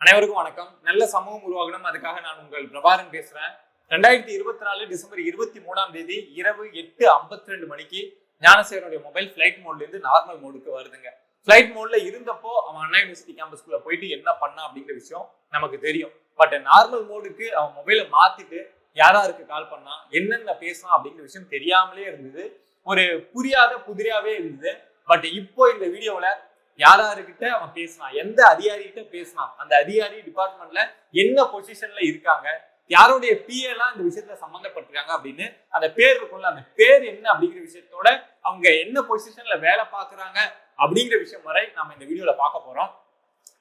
அனைவருக்கும் வணக்கம். நல்ல சமூகம் உருவாகணும். அதுக்காக நான் உங்கள் பிரபாரன் பேசுறேன். ரெண்டாயிரத்தி இருபத்தி நாலு டிசம்பர் இருபத்தி மூணாம் தேதி இரவு எட்டு ஐம்பத்தி ரெண்டு மணிக்கு ஞானசேகரனுடைய மொபைல் ஃபிளைட் மோட்ல இருந்து நார்மல் மோடுக்கு வருதுங்க. ஃபிளைட் மோட்ல இருந்தப்போ அவன் அண்ணா யூனிவர்சிட்டி கேம்பஸ்குள்ள போயிட்டு என்ன பண்ணா அப்படிங்கிற விஷயம் நமக்கு தெரியும். பட் நார்மல் மோடுக்கு அவன் மொபைலை மாத்திட்டு யாராருக்கு கால் பண்ணா என்னென்ன பேசலாம் அப்படிங்கிற விஷயம் தெரியாமலே இருந்தது. ஒரு புரியாத புதிராவே இருந்தது. பட் இப்போ இந்த வீடியோவில் யாராருக்கிட்ட அவன் பேசினான் எந்த அதிகாரிகிட்ட பேசினான் அந்த அதிகாரி டிபார்ட்மெண்ட்ல என்ன பொசிஷன்ல இருக்காங்க யாருடைய பிஏ எல்லாம் இந்த விஷயத்துல சம்மந்தப்பட்டிருக்காங்க அப்படின்னு அந்த பேர் இருக்கும்ல அந்த பேர் என்ன அப்படிங்கிற விஷயத்தோட அவங்க என்ன பொசிஷன்ல வேலை பார்க்குறாங்க அப்படிங்கிற விஷயம் வரை நம்ம இந்த வீடியோல பார்க்க போறோம்.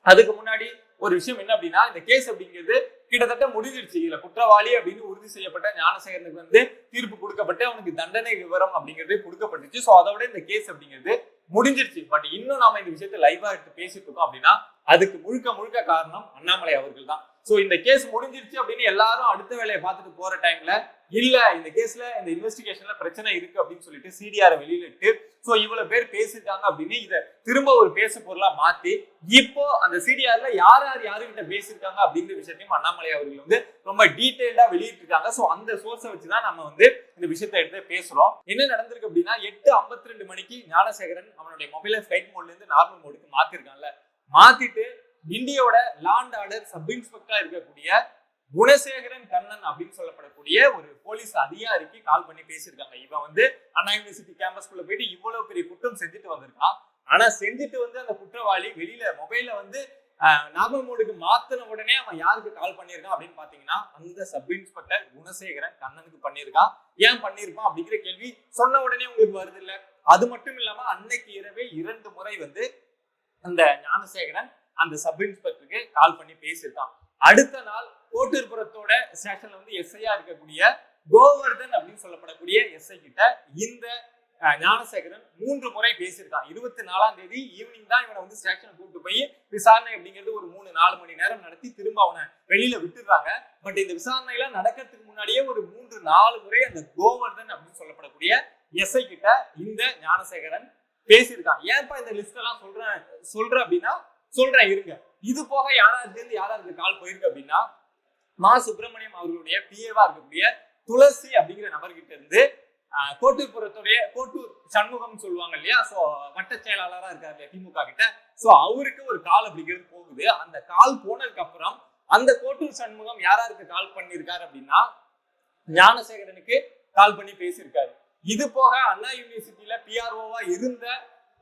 அதுக்கு முன்னாடி ஒரு விஷயம் என்ன அப்படின்னா இந்த கேஸ் அப்படிங்கிறது கிட்டத்தட்ட முடிஞ்சிருச்சு இதுல குற்றவாளி அப்படின்னு உறுதி செய்யப்பட்ட ஞானசேகரனுக்கு வந்து தீர்ப்பு கொடுக்கப்பட்டு அவனுக்கு தண்டனை விவரம் அப்படிங்கிறது கொடுக்கப்பட்டுச்சு. ஸோ அதோட இந்த கேஸ் அப்படிங்கிறது முடிஞ்சிருச்சு பட் இன்னும் நாம இந்த விஷயத்தை லைவா எடுத்து பேசிட்டு இருக்கோம் அப்படின்னா அதுக்கு முழுக்க முழுக்க காரணம் அண்ணாமலை அவர்கள் தான். ஸோ இந்த கேஸ் முடிஞ்சிருச்சு அப்படின்னு எல்லாரும் அடுத்த வேலையை பார்த்துட்டு போற டைம்ல இல்ல இந்த கேஸ்ல இந்த இன்வெஸ்டிகேஷன்ல பிரச்சனை இருக்கு அப்படின்னு சொல்லிட்டு சிடிஆர் வெளியிலிட்டு ஸோ இவ்வளவு பேர் பேசிட்டாங்க அப்படின்னு இதை திரும்ப ஒரு பேசு பொருளா மாத்தி இப்போ அந்த சிடிஆர்ல யார் யார் யாருக்கிட்ட பேசியிருக்காங்க அப்படிங்கிற விஷயத்தையும் அண்ணாமலை அவர்கள் வந்து ரொம்ப டீட்டெயிலா வெளியிட்டிருக்காங்க. ஸோ அந்த சோர்ஸை வச்சுதான் நம்ம வந்து இந்த விஷயத்தை எடுத்து பேசுறோம். என்ன நடந்திருக்கு அப்படின்னா எட்டு ஐம்பத்தி ரெண்டு மணிக்கு ஞானசேகரன் அவனுடைய மொபைலை ஃபிளைட் மோட்ல இருந்து நார்மல் மோடுக்கு மாத்திருக்கான்ல. மாத்திட்டு இந்தியாவோட லாண்ட் ஆர்டர் சப் இன்ஸ்பெக்டரா இருக்கக்கூடிய குணசேகரன் கண்ணன் அப்படின்னு சொல்லப்படக்கூடிய ஒரு போலீஸ் அதிகாரிக்கு கால் பண்ணி பேசியிருக்காங்க. இவன் வந்து அண்ணா யூனிவர்சிட்டி கேம்பஸ்குள்ள போயிட்டு இவ்வளவு பெரிய குற்றம் செஞ்சுட்டு வந்திருக்கான். ஆனா செஞ்சுட்டு வந்து அந்த குற்றவாளி வெளியில மொபைல வந்து நார்மல் மோடுக்கு மாத்தின உடனே அவன் யாருக்கு கால் பண்ணியிருக்கான் அப்படின்னு பாத்தீங்கன்னா அந்த சப் இன்ஸ்பெக்டர் குணசேகரன் கண்ணனுக்கு பண்ணியிருக்கான். ஏன் பண்ணியிருப்பான் அப்படிங்கிற கேள்வி சொன்ன உடனே உங்களுக்கு வருது இல்ல? அது மட்டும் இல்லாம அன்னைக்கு இரவே இரண்டு முறை வந்து அந்த ஞானசேகரன் அந்த சப் இன்ஸ்பெக்டருக்கு கால் பண்ணி பேசியிருக்கான். அடுத்த நாள் கோட்டூர்புரத்தோட ஸ்டேஷன்ல வந்து எஸ்ஐயா இருக்கக்கூடிய கோவர்தன் அப்படின்னு சொல்லப்படக்கூடிய எஸ்ஐ கிட்ட இந்த ஞானசேகரன் மூன்று முறை பேசியிருக்கான். இருபத்தி நாலாம் தேதி ஈவினிங் தான் இவனை வந்து ஸ்டேஷனை கூப்பிட்டு போய் விசாரணை அப்படிங்கிறது ஒரு மூணு நாலு மணி நேரம் நடத்தி திரும்ப அவனை வெளியில விட்டுடுறாங்க. பட் இந்த விசாரணை நடக்கிறதுக்கு முன்னாடியே ஒரு மூன்று நாலு முறை அந்த கோவர்தன் அப்படின்னு சொல்லப்படக்கூடிய எஸ்ஐ கிட்ட இந்த ஞானசேகரன் பேசியிருக்கான். ஏன்ப்பா இந்த லிஸ்ட் எல்லாம் சொல்றேன் சொல்றேன் அப்படின்னா சொல்றேன் இருங்க. இது போக யாராவது யாராருக்கு கால் போயிருக்கு அப்படின்னா மா சுப்பிரமணியம் அவர்களுடைய பிஏவா இருக்கக்கூடிய துளசி அப்படிங்கிற நபர்கிட்ட இருந்து ஆஹ், கோட்டூர்புரத்துடைய கோட்டூர் சண்முகம் சொல்லுவாங்க இல்லையா? சோ வட்ட செயலாளரா இருக்காரு இல்லையா திமுக கிட்ட. சோ அவருக்கு ஒரு கால் அப்படிங்கிறது போகுது. அந்த கால் போனதுக்கு அப்புறம் அந்த கோட்டூர் சண்முகம் யாராருக்கு கால் பண்ணியிருக்காரு அப்படின்னா ஞானசேகரனுக்கு கால் பண்ணி பேசியிருக்காரு. இது போக அண்ணா யூனிவர்சிட்டியில பிஆர்ஓவா இருந்த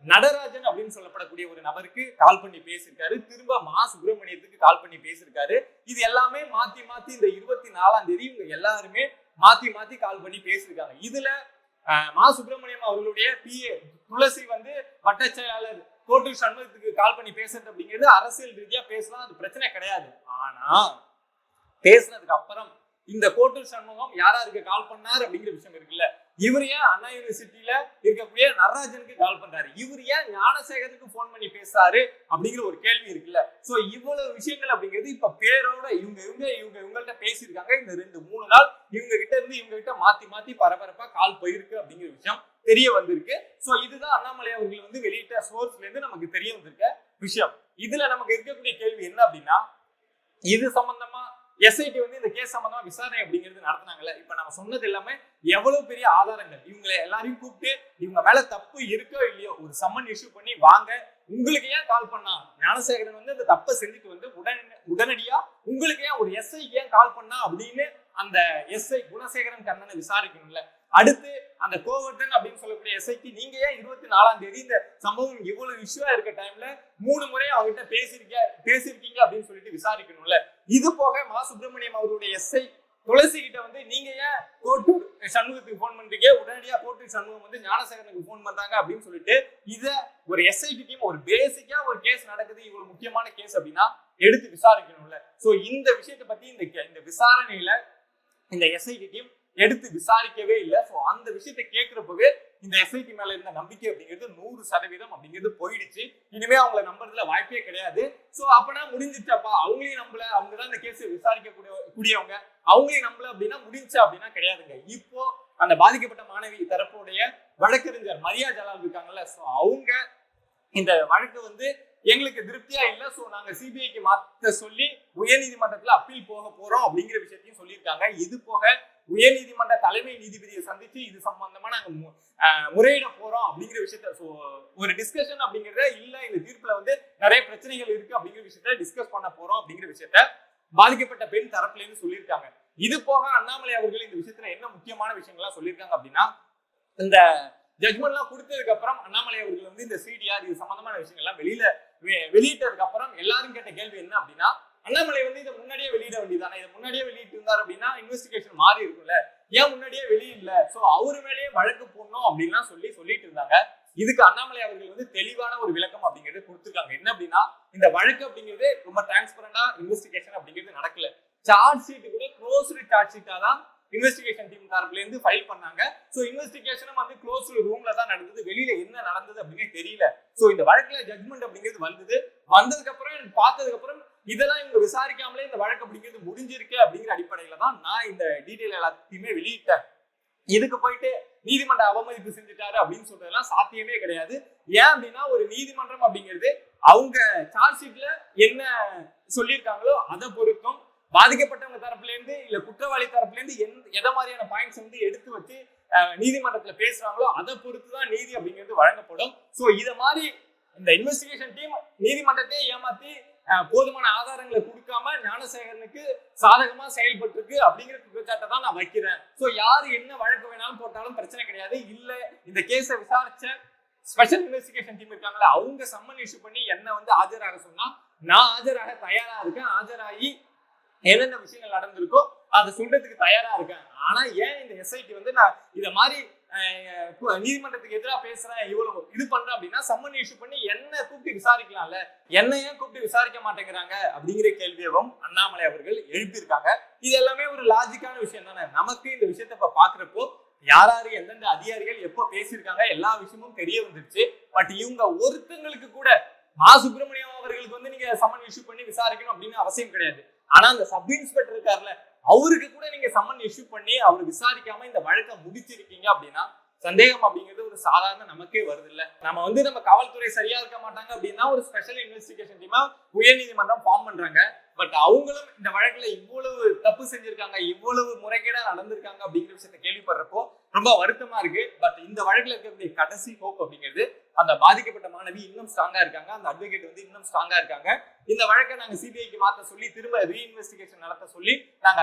நடராஜன் அப்படின்னு சொல்லப்படக்கூடிய ஒரு நபருக்கு கால் பண்ணி பேசியிருக்காரு. திரும்ப மா சுப்பிரமணியத்துக்கு கால் பண்ணி பேசியிருக்காரு. இது எல்லாமே மாத்தி மாத்தி இந்த இருபத்தி நாலாம் தேதி இவங்க எல்லாருமே மாத்தி மாத்தி கால் பண்ணி பேசியிருக்காங்க. இதுல அஹ், மா சுப்பிரமணியம் அவர்களுடைய பிஏ துளசி வந்து வட்ட செயலாளர் கோட்டு சண்முகத்துக்கு கால் பண்ணி பேசுறது அப்படிங்கிறது அரசியல் ரீதியா பேசலாம். அது பிரச்சனை கிடையாது. ஆனா பேசுனதுக்கு அப்புறம் இந்த கோட்டு சண்முகம் யாராருக்கு கால் பண்ணார் அப்படிங்கிற விஷயம் இருக்குல்ல. இவர் ஏன் அண்ணா யூனிவர்சிட்டியில இருக்கக்கூடிய நடராஜனுக்கு கால் பண்றாரு? இவர் ஏன் ஞானசேகருக்கு போன் பண்ணி பேசுறாரு? அப்படிங்கிற ஒரு கேள்வி இருக்குல்ல. சோ இவ்வளவு விஷயங்கள் அப்படிங்கிறது இப்ப பேரோட இவங்க இவங்க இவங்க இவங்கள்ட்ட பேசியிருக்காங்க. இந்த ரெண்டு மூணு நாள் இவங்க கிட்ட இருந்து இவங்க கிட்ட மாத்தி மாத்தி பரபரப்பா கால் போயிருக்கு அப்படிங்கிற விஷயம் தெரிய வந்திருக்கு. சோ இதுதான் அண்ணாமலை அவர்கள் வந்து வெளியிட்ட சோர்ஸ்ல இருந்து நமக்கு தெரிய வந்திருக்க விஷயம். இதுல நமக்கு இருக்கக்கூடிய கேள்வி என்ன அப்படின்னா இது சம்பந்தமா எஸ்ஐடி வந்து இந்த கேஸ் சம்பந்தமா விசாரணை அப்படிங்கிறது நடத்தினாங்கல்ல. இப்ப நம்ம சொன்னது எல்லாமே எவ்வளவு பெரிய ஆதாரங்கள்? இவங்களை எல்லாரையும் கூப்பிட்டு இவங்க மேல தப்பு இருக்கோ இல்லையோ ஒரு சம்மன் இஷ்யூ பண்ணி வாங்க. உங்களுக்கு ஏன் கால் பண்ணா? ஞானசேகரன் வந்து இந்த தப்பை செஞ்சுட்டு வந்து உடனே உடனடியா உங்களுக்கு ஏன் ஒரு எஸ்ஐக்கு ஏன் கால் பண்ணா அப்படின்னு அந்த எஸ்ஐ குணசேகரன் கண்ணனை விசாரிக்கணும்ல. அடுத்து அந்த கோவர்தன் அப்படின்னு சொல்லக்கூடிய எஸ்ஐக்கு நீங்க ஏன் இருபத்தி நாலாம் தேதி இந்த சம்பவம் இவ்வளவு இஷ்யூவா இருக்க டைம்ல மூணு முறை அவங்ககிட்ட பேசிருக்க பேசிருக்கீங்க அப்படின்னு சொல்லிட்டு விசாரிக்கணும்ல. இது போக மா சுப்பிரமணியம் அவருடைய எஸ்ஐ துளசி கிட்ட வந்து நீங்க ஏன் கோட்டூர் சண்முகத்துக்கு போன் பண்றீங்க? உடனடியா கோட்டூர் சண்முகம் வந்து ஞானசேகரனுக்கு போன் பண்றாங்க அப்படின்னு சொல்லிட்டு இத ஒரு எஸ்ஐடி டீம் ஒரு பேசிக்கா ஒரு கேஸ் நடக்குது இவ்வளவு முக்கியமான கேஸ் அப்படின்னா எடுத்து விசாரிக்கணும்ல. சோ இந்த விஷயத்தை பத்தி இந்த இந்த விசாரணையில இந்த எஸ்ஐடி டீம் எடுத்து விசாரிக்கவே இல்லை. ஸோ அந்த விஷயத்தை கேட்கிறப்பவே இந்த எஸ்ஐடி மேல இருந்த நம்பிக்கை அப்படிங்கிறது நூறு சதவீதம் அப்படிங்கிறது போயிடுச்சு. இனிமே அவங்கள நம்புறதுல வாய்ப்பே கிடையாது. ஸோ அப்பனா முடிஞ்சிச்சாப்பா. அவங்களையும் நம்பல. அவங்க தான் இந்த கேஸ் விசாரிக்க கூடிய கூடியவங்க. அவங்களையும் நம்பல அப்படின்னா முடிஞ்சா அப்படின்னா கிடையாதுங்க. இப்போ அந்த பாதிக்கப்பட்ட மாணவி தரப்புடைய வழக்கறிஞர் மரியா ஜலால் இருக்காங்கல்ல. ஸோ அவங்க இந்த வழக்கு வந்து எங்களுக்கு திருப்தியா இல்ல. சோ நாங்க சிபிஐக்கு மாத்த சொல்லி உயர்நீதிமன்றத்துல அப்பீல் போக போறோம் அப்படிங்கிற விஷயத்தையும் சொல்லியிருக்காங்க. இது போக உயர்நீதிமன்ற தலைமை நீதிபதியை சந்திச்சு இது சம்பந்தமா நாங்க முறையிட போறோம் அப்படிங்கிற விஷயத்த ஒரு டிஸ்கஷன் அப்படிங்கறத இல்ல இந்த தீர்ப்புல வந்து நிறைய பிரச்சனைகள் இருக்கு அப்படிங்கிற விஷயத்த டிஸ்கஸ் பண்ண போறோம் அப்படிங்கிற விஷயத்த பாதிக்கப்பட்ட பெண் தரப்புல சொல்லியிருக்காங்க. இது போக அண்ணாமலை அவர்கள் இந்த விஷயத்துல என்ன முக்கியமான விஷயங்கள்லாம் சொல்லியிருக்காங்க அப்படின்னா இந்த ஜட்மெண்ட்லாம் கொடுத்ததுக்கு அப்புறம் அண்ணாமலை அவர்கள் வந்து இந்த சிடிஆர் இது சம்பந்தமான விஷயங்கள்லாம் வெளியில வெளியிட்டதுக்கு அப்புறம் எல்லாரும் கேட்ட கேள்வி என்ன அப்படின்னா அண்ணாமலை வந்து இதை முன்னாடியே வெளியிட வேண்டியதானே இதை முன்னாடியே வெளியிட்டு இருந்தார் அப்படின்னா இன்வெஸ்டிகேஷன் மாறி இருக்கும்ல. ஏன் முன்னாடியே வெளியிடல? ஸோ அவரு மேலேயே வழக்கு போடணும் அப்படின்லாம் சொல்லி சொல்லிட்டு இருந்தாங்க. இதுக்கு அண்ணாமலை அவர்கள் வந்து தெளிவான ஒரு விளக்கம் அப்படிங்கிறது கொடுத்துருக்காங்க. என்ன அப்படின்னா இந்த வழக்கு அப்படிங்கிறது ரொம்ப டிரான்ஸ்பரண்டா இன்வெஸ்டிகேஷன் அப்படிங்கிறது நடக்கல. சார்ஜ் ஷீட் கூட க்ளோஸ்டு சார்ஜ் ஷீட்டா தான் இன்வெஸ்டிகேஷன் டீம் தரப்புல இருந்து ஃபைல் பண்ணாங்க. ஸோ இன்வெஸ்டிகேஷனும் வந்து க்ளோஸ்டு ரூம்ல தான் நடந்தது. வெளியில என்ன நடந்தது அப்படின்னு தெரியல. சோ இந்த வழக்குல ஜட்மெண்ட் அப்படிங்கிறது வந்தது. வந்ததுக்கு அப்புறம் எனக்கு பார்த்ததுக்கு அப்புறம் இதெல்லாம் இவங்க விசாரிக்காமலே இந்த வழக்கு அப்படிங்கிறது முடிஞ்சிருக்கு அப்படிங்கிற அடிப்படையில தான் நான் இந்த டீடைல் எல்லாத்தையுமே வெளியிட்டேன். இதுக்கு போயிட்டு நீதிமன்ற அவமதிப்பு செஞ்சுட்டாரு அப்படின்னு சொல்றதெல்லாம் சாத்தியமே கிடையாது. ஏன் அப்படின்னா ஒரு நீதிமன்றம் அப்படிங்கிறது அவங்க சார்ஜ் ஷீட்ல என்ன சொல்லியிருக்காங்களோ அதை பொறுத்தும் பாதிக்கப்பட்டவங்க தரப்புல இருந்து இல்ல குற்றவாளி தரப்புல இருந்து எந்த எதை மாதிரியான பாயிண்ட்ஸ் வந்து எடுத்து வச்சு நீதிமன்றத்தில் பேசுறாங்களோ அதை பொறுத்து தான் நீதி அப்படிங்கிறது வழங்கப்படும். ஸோ இதை மாதிரி இந்த இன்வெஸ்டிகேஷன் டீம் நீதிமன்றத்தை ஏமாத்தி போதுமான ஆதாரங்களை கொடுக்காம ஞானசேகரனுக்கு சாதகமா செயல்பட்டிருக்கு அப்படிங்கிற குற்றச்சாட்டை தான் நான் வைக்கிறேன். ஸோ யாரு என்ன வழக்கு வேணாலும் போட்டாலும் பிரச்சனை கிடையாது. இல்ல இந்த கேஸை விசாரிச்ச ஸ்பெஷல் இன்வெஸ்டிகேஷன் டீம் இருக்காங்களா அவங்க சம்மன் இஷ்யூ பண்ணி என்ன வந்து ஆஜராக சொன்னா நான் ஆஜராக தயாரா இருக்கேன். ஆஜராகி என்னென்ன விஷயங்கள் நடந்திருக்கோ அதை சொல்றதுக்கு தயாரா இருக்கேன். ஆனா ஏன் இந்த எஸ்ஐடி வந்து நான் இதை மாதிரி நீதிமன்றத்துக்கு எதிராக பேசுறேன் இவ்வளவு இது பண்றேன் அப்படின்னா சம்மன் இஷ்யூ பண்ணி என்ன கூப்பிட்டு விசாரிக்கலாம்ல. என்ன ஏன் கூப்பிட்டு விசாரிக்க மாட்டேங்கிறாங்க அப்படிங்கிற கேள்வியவும் அண்ணாமலை அவர்கள் எழுப்பியிருக்காங்க. இது எல்லாமே ஒரு லாஜிக்கான விஷயம் தானே. நமக்கு இந்த விஷயத்த இப்ப பாக்குறப்போ யார் யாரு எந்தெந்த அதிகாரிகள் எப்போ பேசியிருக்காங்க எல்லா விஷயமும் தெரிய வந்துருச்சு. பட் இவங்க ஒருத்தங்களுக்கு கூட மா சுப்பிரமணியம் அவர்களுக்கு வந்து நீங்க சம்மன் இஷ்யூ பண்ணி விசாரிக்கணும் அப்படின்னு அவசியம் கிடையாது. ஆனா அந்த சப் இன்ஸ்பெக்டர் இருக்காருல்ல அவருக்கு கூட நீங்க சம்மன் இஷ்யூ பண்ணி அவர் விசாரிக்காம இந்த வழக்கை முடிச்சிருக்கீங்க அப்படின்னா சந்தேகம் அப்படிங்கிறது ஒரு சாதாரண நமக்கே வருது இல்ல நம்ம வந்து நம்ம காவல்துறை சரியா இருக்க மாட்டாங்க அப்படின்னா ஒரு ஸ்பெஷல் இன்வெஸ்டிகேஷன் டீமா உயர்நீதிமன்றம் ஃபார்ம் பண்றாங்க. பட் அவங்களும் இந்த வழக்குல இவ்வளவு தப்பு செஞ்சிருக்காங்க இவ்வளவு முறைகேடா நடந்திருக்காங்க அப்படிங்கிற விஷயத்த கேள்விப்படுறப்போ ரொம்ப வருத்தமா இருக்கு. பட் இந்த வழக்குல இருக்கக்கூடிய கடைசி ஹோப் அப்படிங்கிறது அந்த பாதிக்கப்பட்ட மாணவி இன்னும் ஸ்ட்ராங்கா இருக்காங்க. அந்த அட்வொகேட் வந்து இன்னும் ஸ்ட்ராங்கா இருக்காங்க. இந்த வழக்கை நாங்க சிபிஐக்கு மாத்த சொல்லி திரும்ப ரீஇன்வெஸ்டிகேஷன் நடத்த சொல்லி நாங்க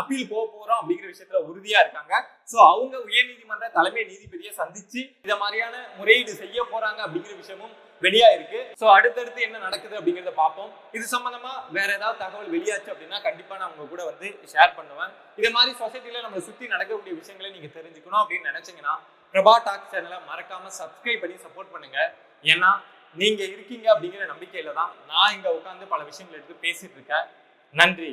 அப்பீல் போக போறோம் அப்படிங்கிற விஷயத்துல உறுதியா இருக்காங்க. சோ அவங்க உயர்நீதிமன்ற தலைமை நீதிபதியை சந்திச்சு இந்த மாதிரியான முறையீடு செய்ய போறாங்க அப்படிங்கிற விஷயமும் வெளியா இருக்கு ஸோ அடுத்தடுத்து என்ன நடக்குது அப்படிங்கிறத பார்ப்போம். இது சம்பந்தமா வேற ஏதாவது தகவல் வெளியாச்சு அப்படின்னா கண்டிப்பா நான் உங்க கூட வந்து ஷேர் பண்ணுவேன். இதே மாதிரி சொசைட்டில நம்ம சுத்தி நடக்கக்கூடிய விஷயங்களை நீங்க தெரிஞ்சுக்கணும் அப்படின்னு நினைச்சீங்கன்னா பிரபா டாக் சேனலை மறக்காம சப்ஸ்கிரைப் பண்ணி சப்போர்ட் பண்ணுங்க. ஏன்னா நீங்க இருக்கீங்க அப்படிங்கிற நம்பிக்கையில தான் நான் இங்க உட்காந்து பல விஷயங்கள் எடுத்து பேசிட்டு இருக்கேன். நன்றி.